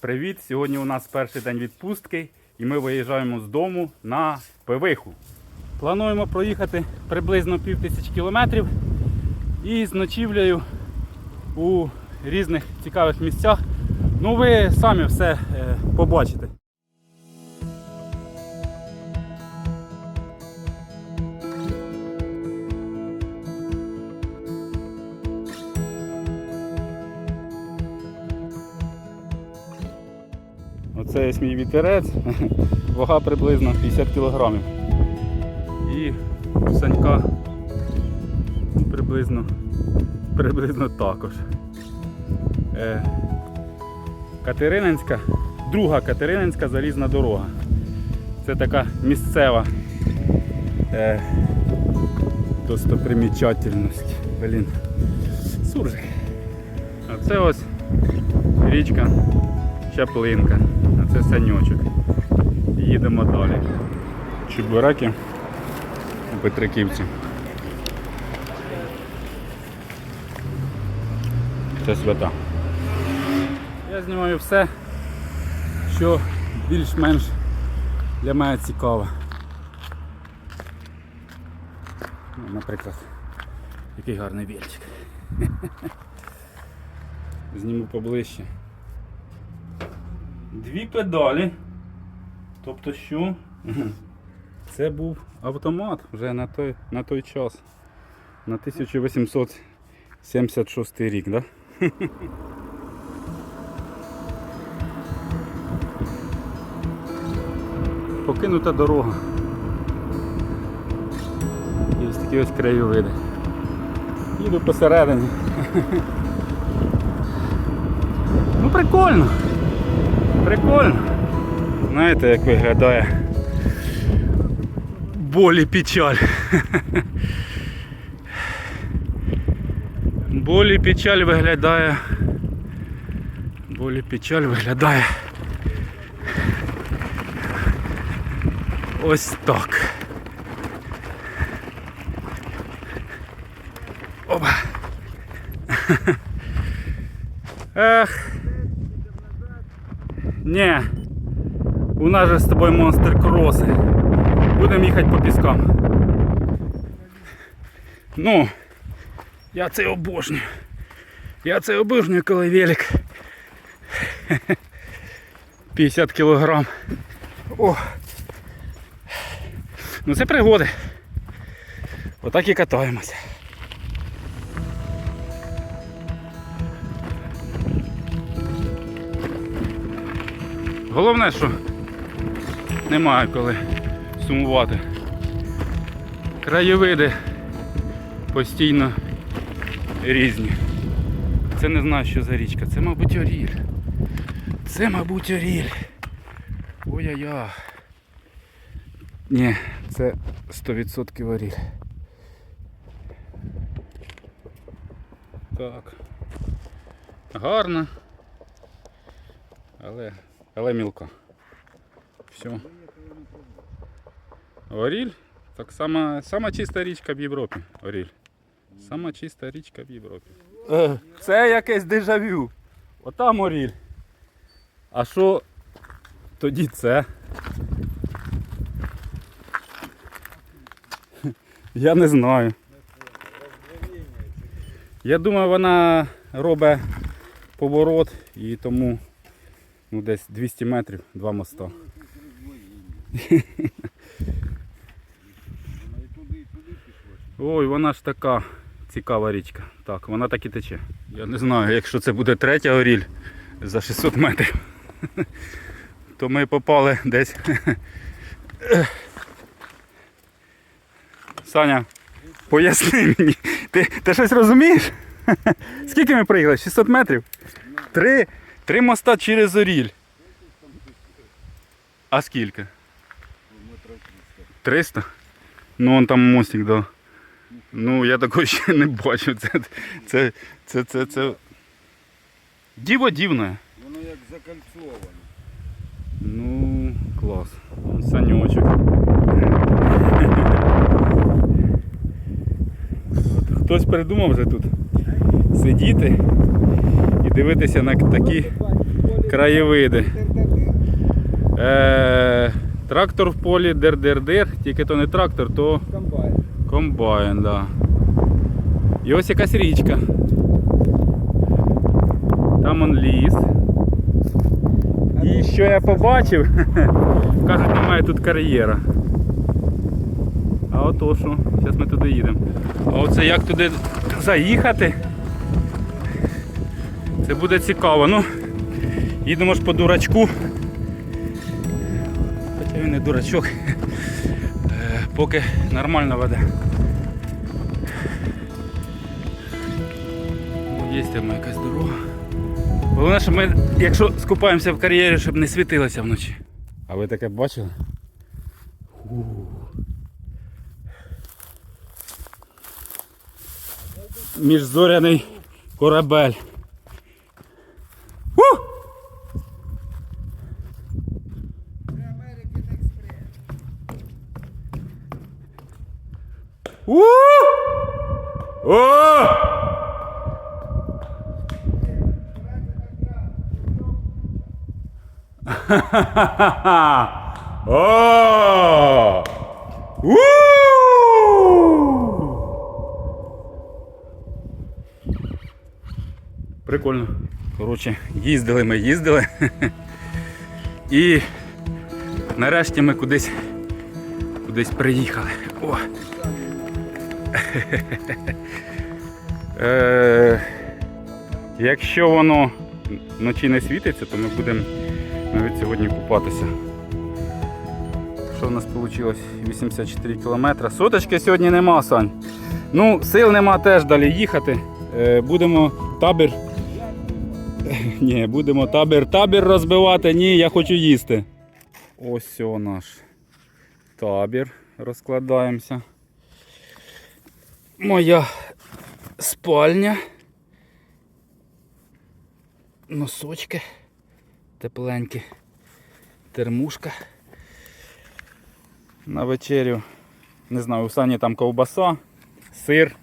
Привіт! Сьогодні у нас перший день відпустки і ми виїжджаємо з дому на Пивиху. Плануємо проїхати приблизно пів тисячі кілометрів і з ночівлею у різних цікавих місцях. Ну ви самі все е, побачите. Оце є мій вітерець, вага приблизно 50 кг. І Санька приблизно, приблизно також. Е, Катерининська, друга Катерининська залізна дорога. Це така місцева е, достопримічательність. Блін. Суржик. А це ось річка Чаплинка. Це саньочок. Їдемо далі. Чебураки у Петриківці. Це свята. Я знімаю все, що більш-менш для мене цікаве. Ну, Наприклад, який гарний вільчик. Зніму поближче. Дві педалі. Тобто що? Це був автомат вже на той, на той час. На 1876 рік, да? Покинута дорога. І ось такі ось краєвиди. Їду посередині. Ну прикольно. Прикольно. Знаєте, як виглядає болі печаль. Болі печаль виглядає. Болі печаль виглядає. Ось так. Опа. Ех. Ні. У нас же з тобою монстр кроси. Будемо їхати по піскам. Ну, я це обожнюю. Я це обожнюю, коли велик. 50 кілограм. О. Ну це пригоди. Отак і катаємося. Головне, що немає коли сумувати. Краєвиди постійно різні. Це не знаю, що за річка. Це, мабуть, Оріль. Це, мабуть, Оріль. Ой-яй-яй. Ні, це 100% Оріль. Так. Гарно. Але, але мілко. Все. Оріль? Так сама, сама чиста річка в Європі. Оріль. Сама чиста річка в Європі. Це якесь дежавю. Отам Оріль. А що тоді це? Я не знаю. Я думаю, вона робить поворот і тому ну, десь 200 метрів, два моста. Ой, вона ж така цікава річка. Так, вона так і тече. Я не знаю, якщо це буде третя оріль за 600 метрів, то ми попали десь. Саня, поясни мені, ти, ти щось розумієш? Скільки ми проїхали? 600 метрів? Три, три моста через оріль. А скільки? 300? Ну он там мостик, да. Ну я такого ще не бачу. Це, це, це, це, це... Діво дивне. Воно як закольцоване. Ну, клас. Санечок. Хтось придумав вже тут сидіти і дивитися на такі краєвиди. Е, трактор в полі дир-дир-дир, тільки то не трактор, то Комбайн. комбайн, да. І ось якась річка. Там он ліс. І що я побачив? Кажуть, немає тут кар'єра. А ото що, зараз ми туди їдемо. А оце як туди заїхати? Це буде цікаво. Ну, їдемо ж по дурачку. Хоча він не дурачок. Е, Поки нормально веде. Ну, Є там якась дорога. Головне, що ми, якщо скупаємося в кар'єрі, щоб не світилося вночі. А ви таке бачили? Міжзоряний корабель. У! О! О! У! Прикольно. Коротше, їздили ми, їздили. І нарешті ми кудись кудись приїхали. О! Е, якщо воно вночі не світиться, то ми будемо навіть сьогодні купатися. Що в нас вийшло? 84 кілометри. Соточки сьогодні нема, Сань. Ну, сил нема теж далі їхати. Е, будемо табір. Ні, будемо табір, табір розбивати. Ні, я хочу їсти. Ось о наш табір. Розкладаємося. Моя спальня. Носочки тепленькі. Термушка. На вечерю. Не знаю, у Сані там ковбаса, сир,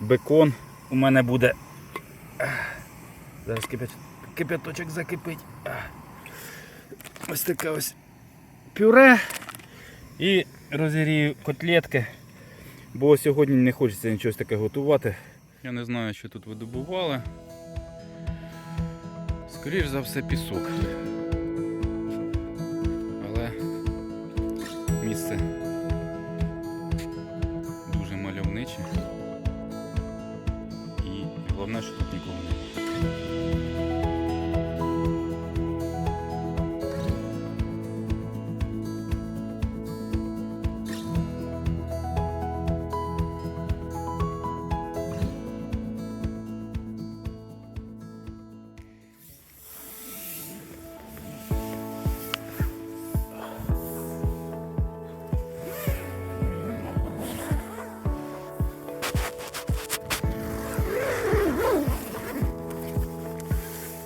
бекон. У мене буде. Зараз кипяточок закипить. Ось таке ось пюре. І розігрію котлетки. Бо сьогодні не хочеться нічого таке готувати. Я не знаю, що тут видобували. Скоріш за все пісок. Але місце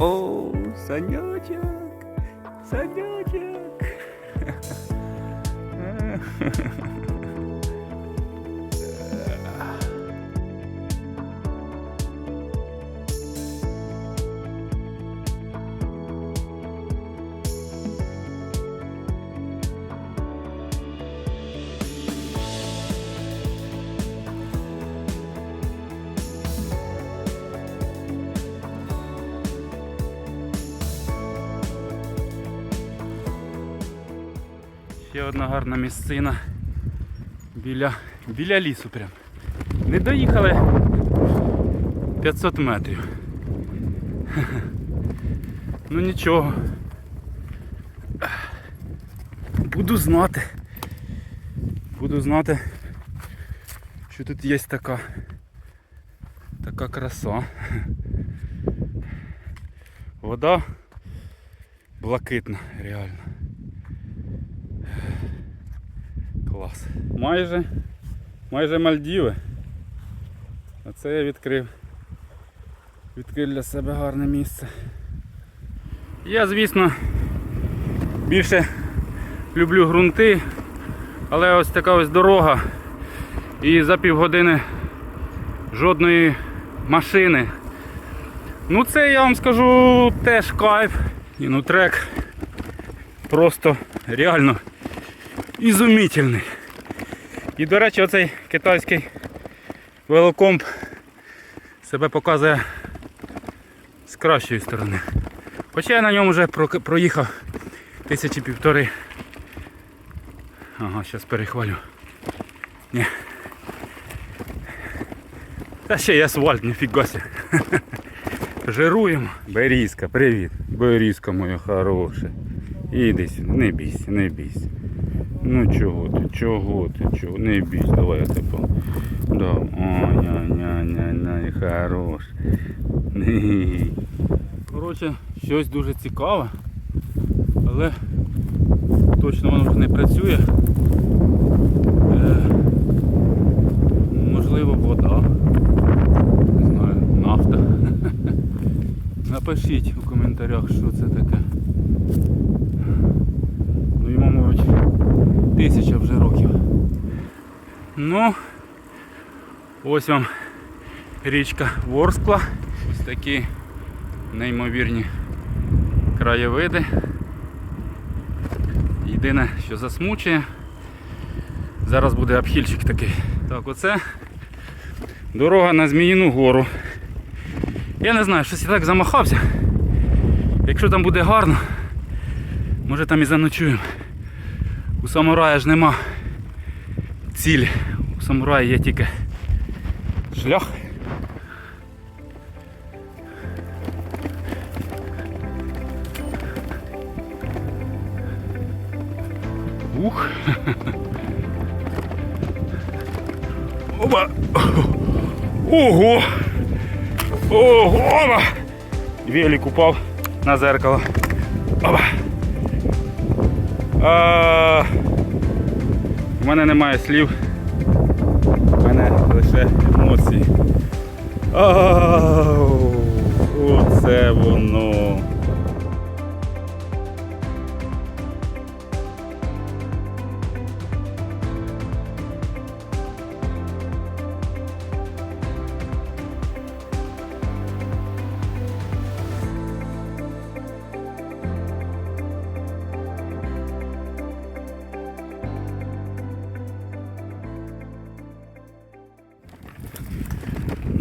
О, санячок, санячок. Ще одна гарна місцина біля, біля лісу прям. Не доїхали 500 метрів. Ну нічого. Буду знати. Буду знати, що тут є така така краса. Вода блакитна, реально. Клас. Майже, майже Мальдіви. А це я відкрив. Відкрив для себе гарне місце. Я, звісно, більше люблю ґрунти, але ось така ось дорога. І за півгодини жодної машини. Ну це я вам скажу теж кайф. І ну трек просто реально ізумітельний. І, до речі, оцей китайський велокомп себе показує з кращої сторони. Хоча я на ньому вже проїхав тисячі півтори. Ага, зараз перехвалю. Ні. Та ще й асфальт, ніфігасі. Жируємо. Берізка, привіт. Берізка моя хороша. Іди сюди, не бійся, не бійся. Ну чого ти, чого ти, чого? Не бійся, давай я тебе. Да. О, ня, ня, ня, ня, хорош. Коротше, щось дуже цікаве, але точно воно вже не працює. Е, можливо, вода. Не знаю, нафта. Напишіть у коментарях, що це таке. Ну йому, мабуть, тисяча вже років. Ну, ось вам річка Ворскла. Ось такі неймовірні краєвиди. Єдине, що засмучує, зараз буде обхильчик такий. Так, оце дорога на Зміїну гору. Я не знаю, щось я так замахався. Якщо там буде гарно, може там і заночуємо. У самурая ж нема цілі. У самурая є тільки шлях. Ух. Оба. Ого! Ого! Велик упав на зеркало. Оба. А, в мене немає слів. У мене лише емоції. Оце воно.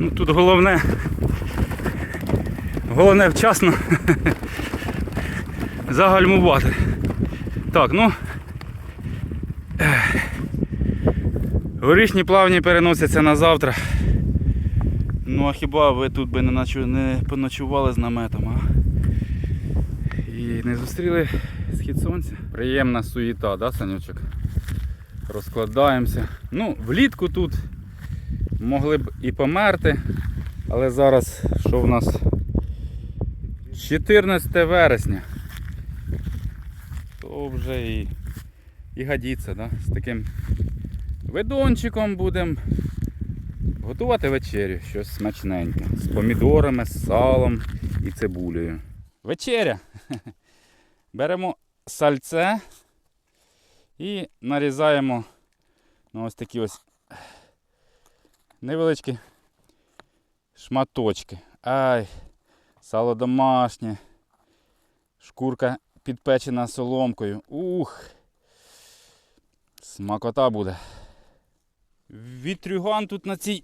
Ну тут головне. Головне вчасно загальмувати. Так, ну. Горішні плавні переносяться на завтра. Ну а хіба ви тут би не, ночу... не поночували з наметом, а? І не зустріли схід сонця? Приємна суєта, да, Санючок? Розкладаємося. Ну, влітку тут могли б і померти, але зараз що в нас? 14 вересня. То вже і, і годиться, да? з таким видончиком будемо готувати вечерю, щось смачненьке. З помідорами, з салом і цибулею. Вечеря. Беремо сальце і нарізаємо на ось такі ось невеличкі шматочки. Ай, сало домашнє, шкурка підпечена соломкою. Ух! Смакота буде. Вітрюган тут на цій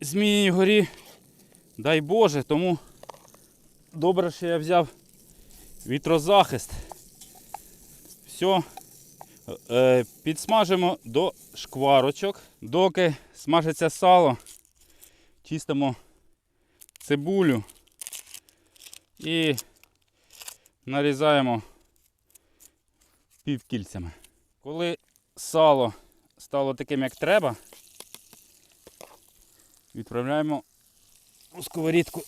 Зміїній горі. Дай Боже, тому добре, що я взяв вітрозахист. Все. Е, Підсмажимо до шкварочок. Доки смажиться сало, чистимо цибулю і нарізаємо півкільцями. Коли сало стало таким, як треба, відправляємо у сковорідку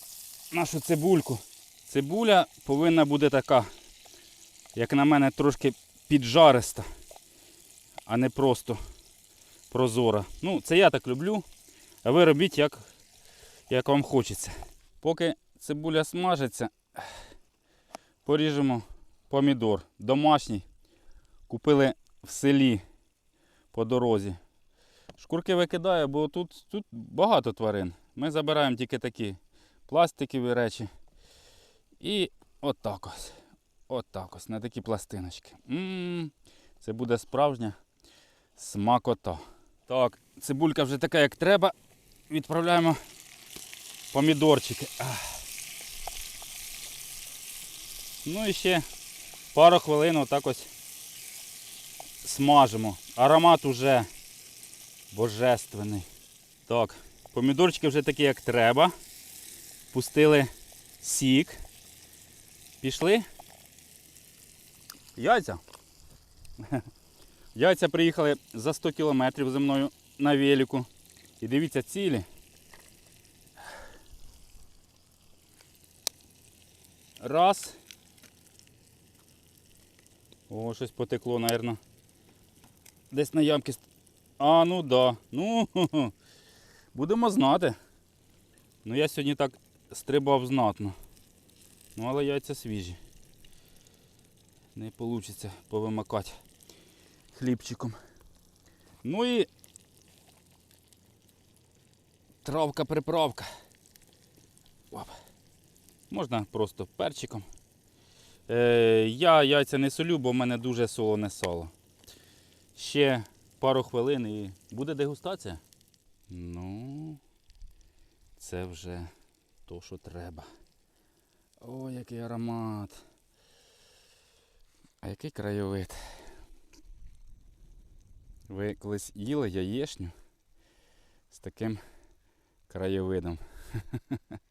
нашу цибульку. Цибуля повинна бути така, як на мене, трошки піджариста, а не просто прозора. Ну, це я так люблю, а ви робіть як, як вам хочеться. Поки цибуля смажиться, поріжемо помідор. Домашній. Купили в селі по дорозі. Шкурки викидаю, бо тут, тут багато тварин. Ми забираємо тільки такі пластикові речі. І отак ось. Отак ось, на такі пластиночки. м це буде справжня смакота. Так, цибулька вже така, як треба. Відправляємо помідорчики. Ну і ще пару хвилин отак ось смажимо. Аромат уже божественний. Так, помідорчики вже такі, як треба. Пустили сік. Пішли. Яйця. Яйця приїхали за 100 кілометрів зі мною на велику. І дивіться цілі. Раз. О, щось потекло, напевно. Десь на ямки. А, ну да. Ну, будемо знати. Ну я сьогодні так стрибав знатно. Ну, але яйця свіжі. Не вийде повимакати хлібчиком. Ну і травка приправка. Оп. Можна просто перчиком. Е, я яйця не солю, бо в мене дуже солоне сало. Ще пару хвилин і буде дегустація. Ну, це вже то, що треба. О, який аромат. А який краєвид. Ви колись їли яєшню з таким краєвидом.